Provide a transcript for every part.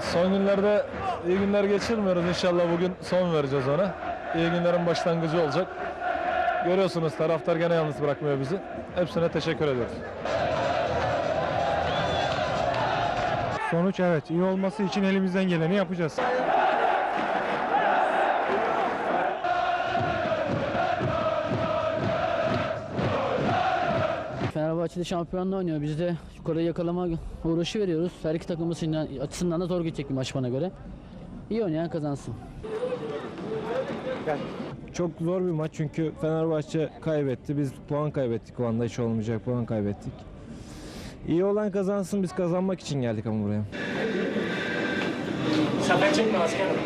Son günlerde iyi günler geçirmiyoruz. İnşallah bugün son vereceğiz ona. İyi günlerin başlangıcı olacak. Görüyorsunuz taraftar gene yalnız bırakmıyor bizi. Hepsine teşekkür ediyoruz. Sonuç evet iyi olması için elimizden geleni yapacağız. Fenerbahçe'de şampiyonla oynuyor. Biz de yukarı yakalama uğraşı veriyoruz. Her iki takım açısından, açısından da zor geçecek bir maç bana göre. İyi oynayan kazansın. Çok zor bir maç çünkü Fenerbahçe kaybetti. Biz puan kaybettik. O anda hiç olmayacak puan kaybettik. İyi olan kazansın biz kazanmak için geldik ama buraya. Sefer çekme askerim.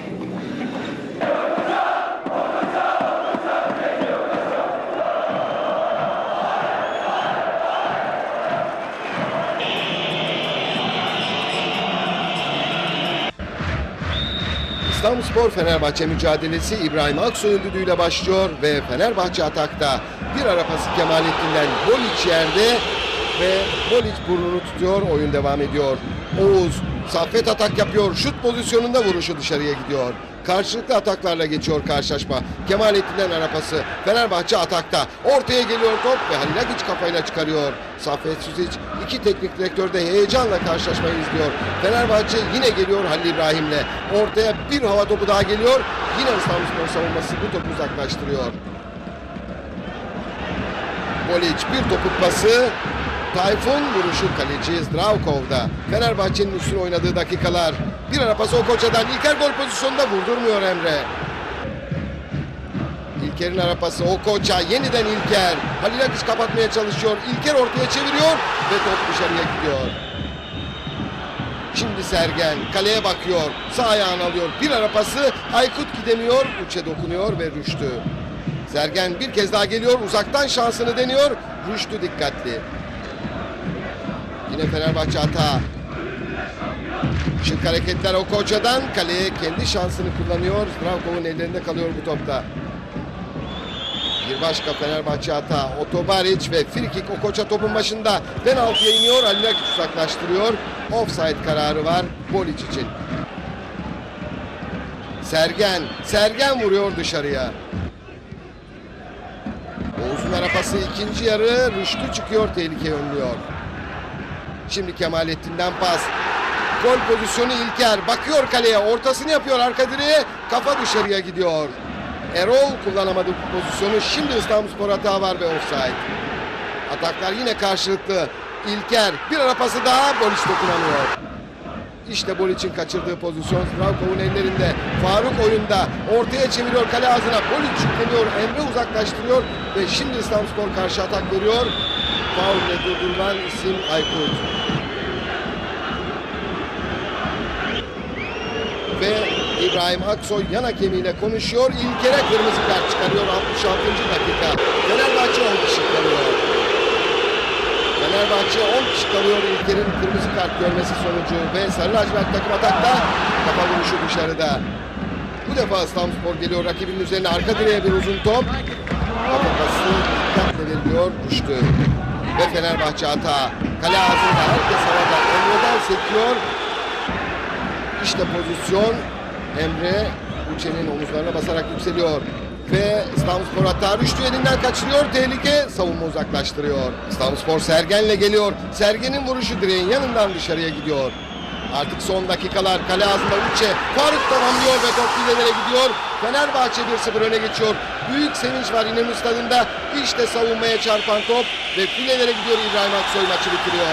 İstanbulspor Fenerbahçe mücadelesi İbrahim Aksoy'un düdüğüyle başlıyor ve Fenerbahçe atakta bir ara pası Kemalettin'den Boliç yerde ve Boliç burnunu tutuyor oyun devam ediyor. Oğuz Saffet atak yapıyor şut pozisyonunda vuruşu dışarıya gidiyor. Karşılıklı ataklarla geçiyor karşılaşma. Kemalettin'den ara pası. Fenerbahçe atakta. Ortaya geliyor top ve Halil Agiç kafayla çıkarıyor. Saffet Süzic iki teknik direktör de heyecanla karşılaşmayı izliyor. Fenerbahçe yine geliyor Halil İbrahim'le. Ortaya bir hava topu daha geliyor. Yine İstanbulspor savunması bu topu uzaklaştırıyor. Boliç bir topuk pası. Tayfun vuruşu kaleci Zdravkov'da. Fenerbahçe'nin üstüne oynadığı dakikalar. Bir ara pası Okoça'dan İlker gol pozisyonunda vurdurmuyor Emre. İlker'in ara pası Okoça yeniden İlker. Halil Akış kapatmaya çalışıyor. İlker ortaya çeviriyor ve top dışarıya gidiyor. Şimdi Sergen kaleye bakıyor. Sağ ayağını alıyor. Bir ara pası Aykut gidemiyor. Uçe dokunuyor ve Rüştü. Sergen bir kez daha geliyor. Uzaktan şansını deniyor. Rüştü dikkatli. Yine Fenerbahçe hata. Şık hareketler Okoça'dan kaleye kendi şansını kullanıyor. Zdravkov'un ellerinde kalıyor bu topta. Bir başka Fenerbahçe hata. Otobaric ve Frikik Okoça topun başında. Penaltıya iniyor. Halil Akif uzaklaştırıyor. Offside kararı var Bolic için. Sergen. Sergen vuruyor dışarıya. Oğuz'un arapası ikinci yarı. Rüştü çıkıyor. Tehlike önlüyor. Şimdi Kemalettin'den pas. Gol pozisyonu İlker. Bakıyor kaleye. Ortasını yapıyor arka direğe. Kafa dışarıya gidiyor. Erol kullanamadı bu pozisyonu. Şimdi İstanbulspor hata var ve offside. Ataklar yine karşılıklı. İlker bir ara pası daha Boliç dokunamıyor. İşte Bolic'in kaçırdığı pozisyon Zdravkov'un ellerinde. Faruk oyunda ortaya çeviriyor kale ağzına. Bolic yükleniyor. Emre uzaklaştırıyor ve şimdi İstanbulspor karşı atak veriyor. Faulle durdurulan isim Aykut. Ve İbrahim Aksoy yan hakemiyle konuşuyor. İlker'e kırmızı kart çıkarıyor 66. dakika. Fenerbahçe 10 kişi kalıyor. Fenerbahçe 10 kişi kalıyor İlker'in kırmızı kart görmesi sonucu ve Sarı lacivert takım atakta kafa vuruşu dışarıda. Bu defa İstanbulspor geliyor rakibinin üzerine arka direğe bir uzun top. Kafa pası dikkatle veriliyor düştü. Ve Fenerbahçe hata. Kale ağzında herkes havada. Emre'den sekiyor. İşte pozisyon Emre Uçe'nin omuzlarına basarak yükseliyor. Ve İstanbulspor hatta Rüştü elinden kaçırıyor. Tehlike savunma uzaklaştırıyor. İstanbulspor Sergen'le geliyor. Sergen'in vuruşu direğin yanından dışarıya gidiyor. Artık son dakikalar kale ağzında Uçe. Faruk tamamlıyor ve top filelere gidiyor. Fenerbahçe 1-0 öne geçiyor. Büyük sevinç var İnönü Stadı'nda. İşte savunmaya çarpan top ve filelere gidiyor İbrahim Aksoy maçı bitiriyor.